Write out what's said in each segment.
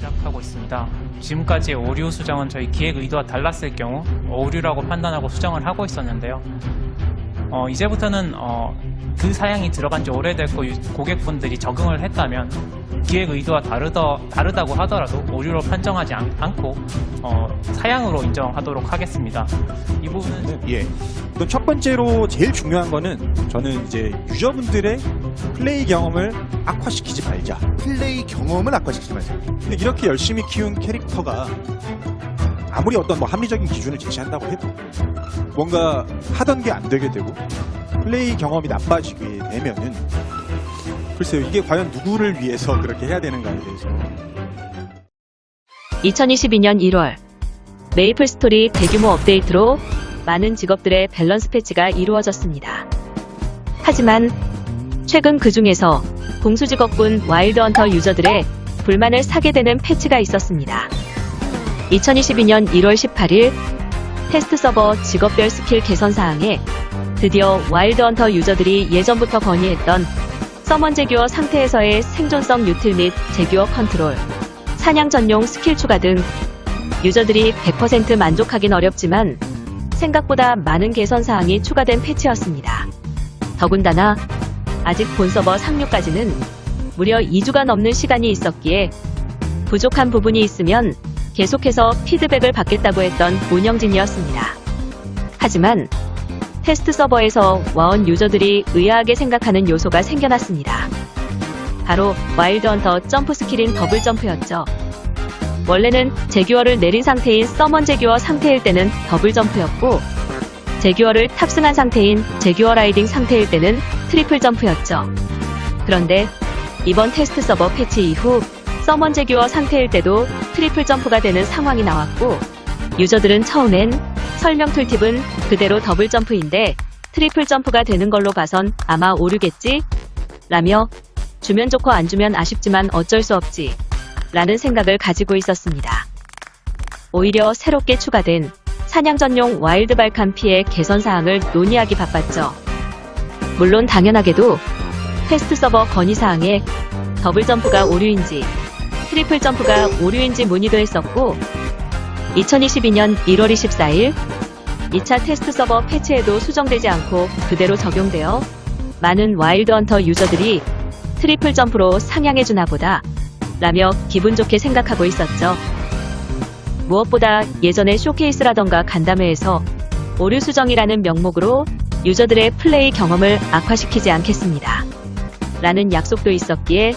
시작하고 있습니다. 지금까지 오류 수정은 저희 기획 의도와 달랐을 경우 오류라고 판단하고 수정을 하고 있었는데요. 어, 이제부터는 어, 그 사양이 들어간 지 오래됐고 유- 고객분들이 적응을 했다면 기획 의도와 다르더, 다르다고 하더라도 오류로 판정하지 않, 않고 어, 사양으로 인정하도록 하겠습니다. 이 부분은 예. 우선 첫 번째로 제일 중요한 거는 저는 이제 유저분들의 플레이 경험을 악화시키지 말자. 플레이 경험을 악화시키지 마세요. 근데 이렇게 열심히 키운 캐릭터가 아무리 어떤 뭐 합리적인 기준을 제시한다고 해도 뭔가 하던 게 안 되게 되고 플레이 경험이 나빠지게 되면은 글쎄요 이게 과연 누구를 위해서 그렇게 해야 되는가에 대해서 2022년 1월 메이플 스토리 대규모 업데이트로 많은 직업들의 밸런스 패치가 이루어졌습니다. 하지만 최근 그 중에서 공수 직업군 와일드 헌터 유저들의 불만을 사게 되는 패치가 있었습니다. 2022년 1월 18일 테스트 서버 직업별 스킬 개선 사항에 드디어 와일드 헌터 유저들이 예전부터 건의했던 서먼 제규어 상태에서의 생존성 유틸 및 제규어 컨트롤, 사냥 전용 스킬 추가 등 유저들이 100% 만족하긴 어렵지만 생각보다 많은 개선 사항이 추가된 패치였습니다. 더군다나 아직 본 서버 상륙까지는 무려 2주가 넘는 시간이 있었기에 부족한 부분이 있으면 계속해서 피드백을 받겠다고 했던 운영진이었습니다. 하지만 테스트 서버에서 와온 유저들이 의아하게 생각하는 요소가 생겨났습니다. 바로 와일드 헌터 점프 스킬인 더블 점프였죠. 원래는 제규어를 내린 상태인 서먼 제규어 상태일 때는 더블 점프였고, 제규어를 탑승한 상태인 제규어 라이딩 상태일 때는 트리플 점프였죠. 그런데 이번 테스트 서버 패치 이후 서먼 제규어 상태일 때도 트리플 점프가 되는 상황이 나왔고, 유저들은 처음엔 설명 툴팁은 그대로 더블 점프인데 트리플 점프가 되는 걸로 봐선 아마 오류겠지? 라며 주면 좋고 안 주면 아쉽지만 어쩔 수 없지. 라는 생각을 가지고 있었습니다. 오히려 새롭게 추가된 사냥 전용 와일드 발칸 피해 개선 사항을 논의하기 바빴죠. 물론 당연하게도 테스트 서버 건의 사항에 더블 점프가 오류인지 트리플 점프가 오류인지 문의도 했었고 2022년 1월 24일 2차 테스트 서버 패치에도 수정되지 않고 그대로 적용되어 많은 와일드 헌터 유저들이 트리플 점프로 상향해주나 보다 라며 기분 좋게 생각하고 있었죠. 무엇보다 예전에 쇼케이스라던가 간담회에서 오류 수정이라는 명목으로 유저들의 플레이 경험을 악화시키지 않겠습니다. 라는 약속도 있었기에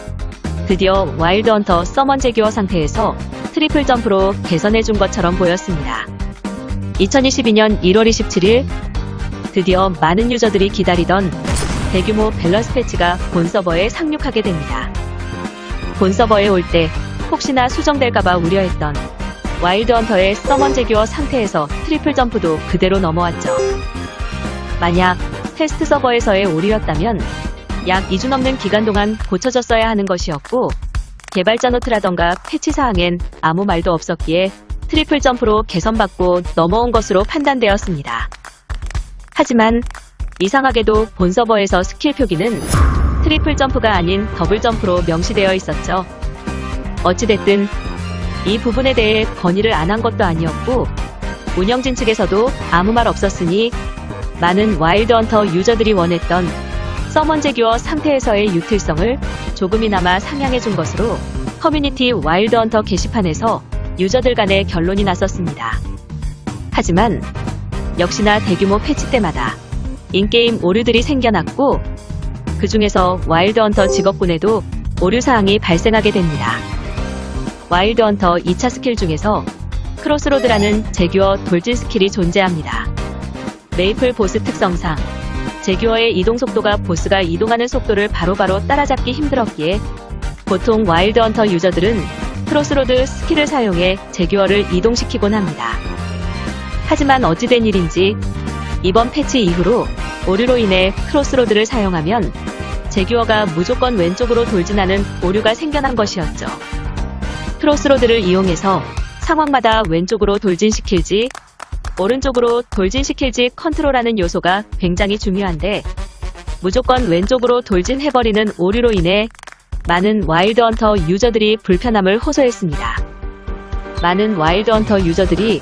드디어 와일드 헌터 서먼 제규어 상태에서 트리플 점프로 개선해준 것처럼 보였습니다. 2022년 1월 27일 드디어 많은 유저들이 기다리던 대규모 밸런스 패치가 본 서버에 상륙하게 됩니다. 본 서버에 올 때 혹시나 수정될까봐 우려했던 와일드 헌터의 서먼 제규어 상태에서 트리플 점프도 그대로 넘어왔죠. 만약 테스트 서버에서의 오류였다면 약 2주 넘는 기간 동안 고쳐졌어야 하는 것이었고 개발자 노트라던가 패치 사항엔 아무 말도 없었기에 트리플 점프로 개선받고 넘어온 것으로 판단되었습니다. 하지만 이상하게도 본 서버에서 스킬 표기는 트리플 점프가 아닌 더블 점프로 명시되어 있었죠. 어찌됐든 이 부분에 대해 건의를 안 한 것도 아니었고 운영진 측에서도 아무 말 없었으니 많은 와일드 헌터 유저들이 원했던 서먼 제규어 상태에서의 유틸성을 조금이나마 상향해 준 것으로 커뮤니티 와일드 헌터 게시판에서 유저들 간의 결론이 났었습니다. 하지만 역시나 대규모 패치 때마다 인게임 오류들이 생겨났고 그 중에서 와일드 헌터 직업군에도 오류 사항이 발생하게 됩니다. 와일드 헌터 2차 스킬 중에서 크로스로드라는 제규어 돌진 스킬이 존재합니다. 메이플 보스 특성상 제규어의 이동 속도가 보스가 이동하는 속도를 바로 바로 따라잡기 힘들었기에 보통 와일드 헌터 유저들은 크로스로드 스킬을 사용해 제규어를 이동시키곤 합니다. 하지만 어찌된 일인지 이번 패치 이후로 오류로 인해 크로스로드를 사용하면 제규어가 무조건 왼쪽으로 돌진하는 오류가 생겨난 것이었죠. 크로스로드를 이용해서 상황마다 왼쪽으로 돌진시킬지 오른쪽으로 돌진시킬지 컨트롤하는 요소가 굉장히 중요한데 무조건 왼쪽으로 돌진해버리는 오류로 인해 많은 와일드 헌터 유저들이 불편함을 호소했습니다. 많은 와일드 헌터 유저들이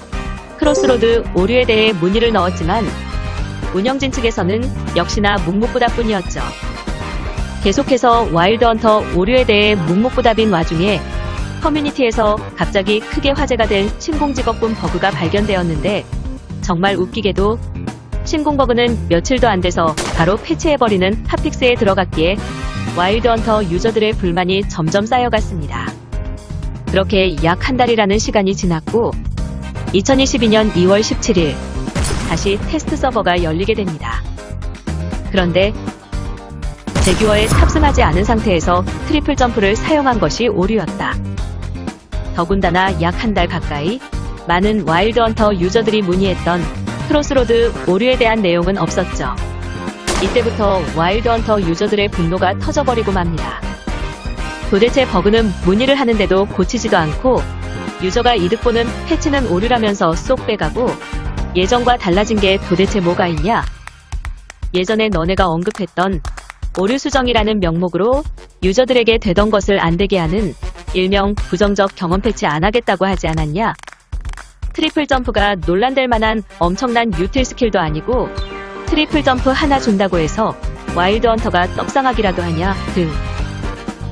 크로스로드 오류에 대해 문의를 넣었지만 운영진 측에서는 역시나 묵묵부답뿐이었죠. 계속해서 와일드 헌터 오류에 대해 묵묵부답인 와중에 커뮤니티에서 갑자기 크게 화제가 될 신공직업군 버그가 발견되었는데 정말 웃기게도 신공버그는 며칠도 안 돼서 바로 패치해버리는 핫픽스에 들어갔기에 와일드 헌터 유저들의 불만이 점점 쌓여갔습니다. 그렇게 약 한 달이라는 시간이 지났고 2022년 2월 17일 다시 테스트 서버가 열리게 됩니다. 그런데 제규어에 탑승하지 않은 상태에서 트리플 점프를 사용한 것이 오류였다. 더군다나 약 한 달 가까이 많은 와일드 헌터 유저들이 문의했던 크로스로드 오류에 대한 내용은 없었죠. 이때부터 와일드 헌터 유저들의 분노가 터져버리고 맙니다. 도대체 버그는 문의를 하는데도 고치지도 않고 유저가 이득 보는 패치는 오류라면서 쏙 빼가고 예전과 달라진 게 도대체 뭐가 있냐? 예전에 너네가 언급했던 오류 수정이라는 명목으로 유저들에게 되던 것을 안 되게 하는 일명 부정적 경험 패치 안 하겠다고 하지 않았냐? 트리플 점프가 논란될 만한 엄청난 유틸 스킬도 아니고 트리플 점프 하나 준다고 해서 와일드 헌터가 떡상하기라도 하냐 등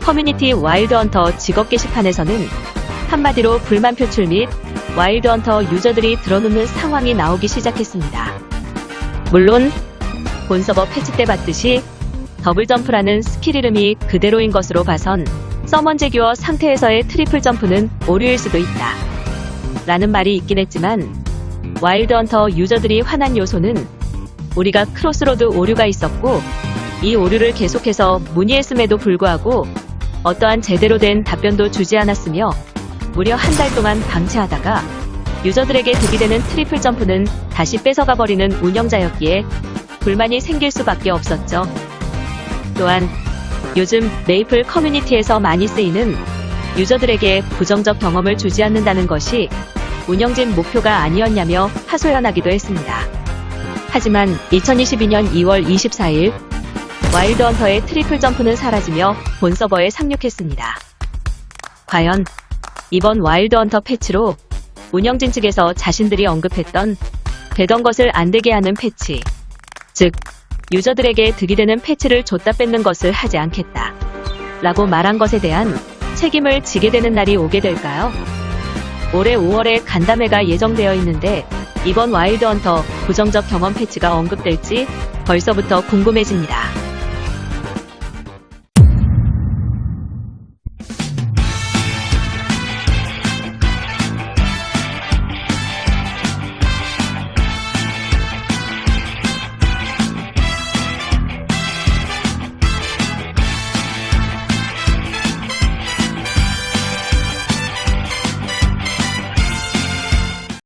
커뮤니티 와일드 헌터 직업 게시판에서는 한마디로 불만 표출 및 와일드 헌터 유저들이 드러누는 상황이 나오기 시작했습니다. 물론 본 서버 패치 때 봤듯이 더블 점프라는 스킬 이름이 그대로인 것으로 봐선 서먼 제규어 상태에서의 트리플 점프는 오류일 수도 있다. 라는 말이 있긴 했지만 와일드 헌터 유저들이 화난 요소는 우리가 크로스로드 오류가 있었고 이 오류를 계속해서 문의했음에도 불구하고 어떠한 제대로 된 답변도 주지 않았으며 무려 한 달 동안 방치하다가 유저들에게 득이 되는 트리플 점프는 다시 뺏어가 버리는 운영자였기에 불만이 생길 수밖에 없었죠. 또한 요즘 메이플 커뮤니티에서 많이 쓰이는 유저들에게 부정적 경험을 주지 않는다는 것이 운영진 목표가 아니었냐며 하소연하기도 했습니다. 하지만 2022년 2월 24일 와일드 헌터의 트리플 점프는 사라지며 본 서버에 상륙했습니다. 과연 이번 와일드 헌터 패치로 운영진 측에서 자신들이 언급했던 되던 것을 안 되게 하는 패치, 즉 유저들에게 득이 되는 패치를 줬다 뺏는 것을 하지 않겠다. 라고 말한 것에 대한 책임을 지게 되는 날이 오게 될까요? 올해 5월에 간담회가 예정되어 있는데 이번 와일드 헌터 부정적 경험 패치가 언급될지 벌써부터 궁금해집니다.